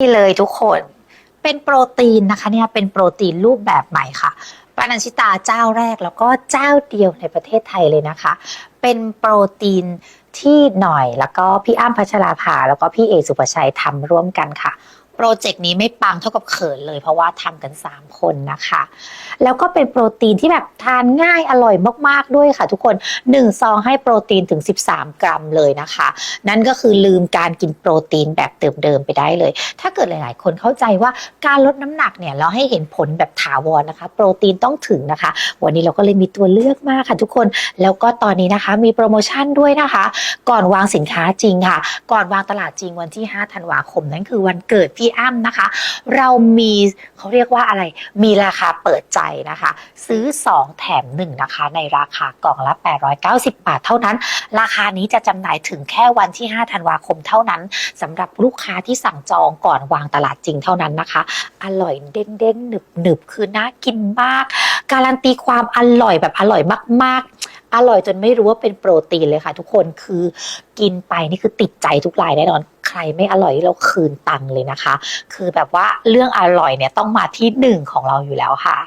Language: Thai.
นี่เลยทุกคน เป็นโปรตีนนะคะเนี่ยเป็นโปรตีนรูปแบบใหม่ค่ะปานันชิตาเจ้าแรกแล้วก็เจ้าเดียวในประเทศไทยเลยนะคะ เป็นโปรตีนที่หน่อยแล้วก็พี่อ้ำพัชราภาแล้วก็พี่เอกสุภชัยทำร่วมกันค่ะ โปรเจกต์นี้ไม่ปังเท่ากับเขินเลย เพราะว่าทำกัน 3 คนนะคะ แล้วก็เป็นโปรตีนที่แบบทานง่ายอร่อยมากๆด้วยค่ะทุกคน 1 ซองให้โปรตีนถึง 13 กรัมเลยนะคะ นั่นก็คือลืมการกินโปรตีนแบบเดิมๆไปได้เลย ถ้าเกิดหลาย ๆ คนเข้าใจว่าการลดน้ำหนักเนี่ยเราให้เห็นผลแบบถาวรนะคะ โปรตีนต้องถึงนะคะ วันนี้เราก็เลยมีตัวเลือกมากค่ะทุกคน แล้วก็ตอนนี้นะคะมีโปรโมชั่นด้วยนะคะ ก่อนวางสินค้าจริงค่ะ ก่อนวางตลาดจริงวันที่ 5 ธันวาคม นั่นคือวันเกิดพี่อ้ำนะคะ เรามีเขาเรียกว่าอะไร มีราคาเปิดใจนะคะ ซื้อ 2 แถม 1 นะคะ ในราคากล่องละ 890 บาทเท่านั้น ราคานี้จะจำหน่ายถึงแค่วันที่ 5 ธันวาคมเท่านั้นสำหรับลูกค้าที่สั่งจองก่อนวางตลาดจริงเท่านั้นนะคะ อร่อยเด้งๆหนึบๆ คือน่ากินมาก การันตีความอร่อยแบบอร่อยมาก ๆอร่อยจนไม่รู้ว่าเป็นโปรตีนเลยค่ะทุกคนคือกินไปนี่คือติดใจทุกรายแน่นอน ใครไม่อร่อยเราคืนตังค์เลยนะคะ คือแบบว่าเรื่องอร่อยเนี่ยต้องมาที่หนึ่งของเราอยู่แล้วค่ะ